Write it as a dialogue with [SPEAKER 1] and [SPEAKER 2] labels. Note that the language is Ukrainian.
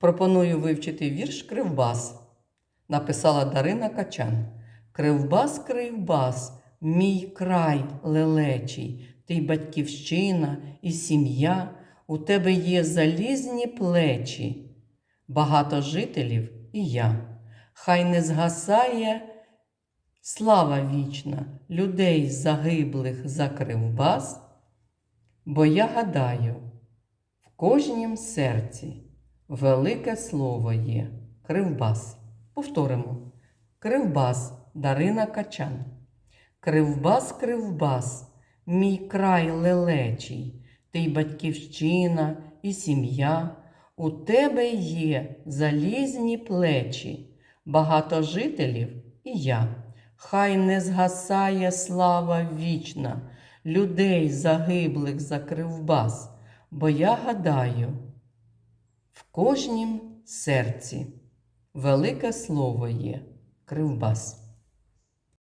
[SPEAKER 1] Пропоную вивчити вірш Кривбас. Написала Дарина Качан. Кривбас, кривбас, мій край лелечий, ти батьківщина і сім'я, у тебе є залізні плечі, багато жителів і я. Хай не згасає слава вічна людей загиблих за кривбас, бо я гадаю, в кожнім серці велике слово є Кривбас. Повторимо. Кривбас Дарина Качан. Кривбас, кривбас, мій край лелечий, ти й батьківщина і сім'я. У тебе є залізні плечі, багато жителів і я. Хай не згасає слава вічна, людей загиблих за кривбас, бо я гадаю, кожнім серці велике слово є Кривбас.